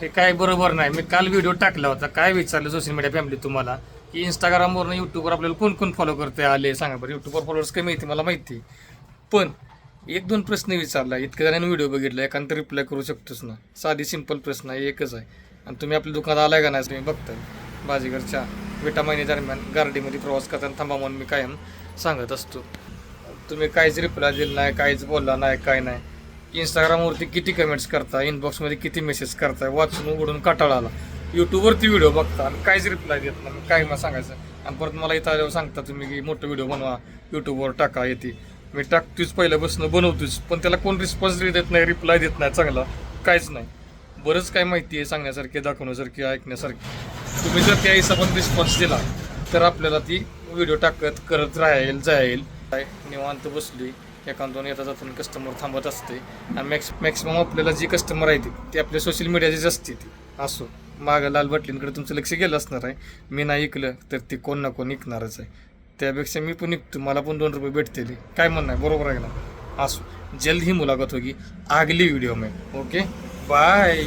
हे काय बरोबर नाही. मी काल व्हिडिओ टाकला होता. काय विचारलं सोशल मीडिया फॅमिली तुम्हाला? की इंस्टाग्रामवरनं युट्यूबवर आपल्याला कोण कोण फॉलो करते आले? सांगा बरं. युट्यूबवर फॉलोअर्स कमी येते मला माहिती आहे. पण एक दोन प्रश्न विचारला. इतक्या जणांनी व्हिडिओ बघितला एकांतर रिप्लाय करू शकतोच ना? साधी सिंपल प्रश्न आहे एकच आहे. आणि तुम्ही आपल्या दुकानात आलाय का नाही तुम्ही बघताय. बाजीगरच्या विटा महिने दरम्यान गार्डीमध्ये प्रवास करताना थांबा म्हणून मी कायम सांगत असतो. तुम्ही काहीच रिप्लाय दिला नाही काहीच बोलला नाही काय नाही. इंस्टाग्रामवरती किती कमेंट्स करता इनबॉक्समध्ये किती मेसेज करताय वाचून उघडून कटाळा आला. यूट्यूबवरती व्हिडिओ बघता आणि काहीच रिप्लाय देत नाही. काय मला सांगायचं? आणि परत मला इथं आल्यावर सांगता तुम्ही की मोठं व्हिडिओ बनवा यूट्यूबवर टाका येते. मी टाकतोच पहिल्यापासून बनवतोच पण त्याला कोण रिस्पॉन्स देत नाही रिप्लाय देत नाही चांगला. काहीच नाही. बरंच काय माहिती आहे सांगण्यासारखी दाखवण्यासारखी ऐकण्यासारखी. तुम्ही जर त्या हिशोबाने रिस्पॉन्स दिला तर आपल्याला ती व्हिडिओ टाकत करत राहील जाईल. काय? निवांत बसली एखादं येता जातून कस्टमर थांबत असते. आणि मॅक्स मॅक्सिमम आपल्याला जी कस्टमर आहे ती आपल्या सोशल मीडियाचीच असते ती. असो मागं लाल बटलींकडे तुमचं लक्ष गेलं असणार आहे. मी नाही ऐकलं तर ती कोण ना कोण ऐकणारच आहे. त्यापेक्षा मी पण निघतो मला पण दोन रुपये भेटतील. काय म्हणणं आहे? बरोबर आहे ना? असो जल्द ही मुलाखत होगी. अगली वीडियो में. Okay bye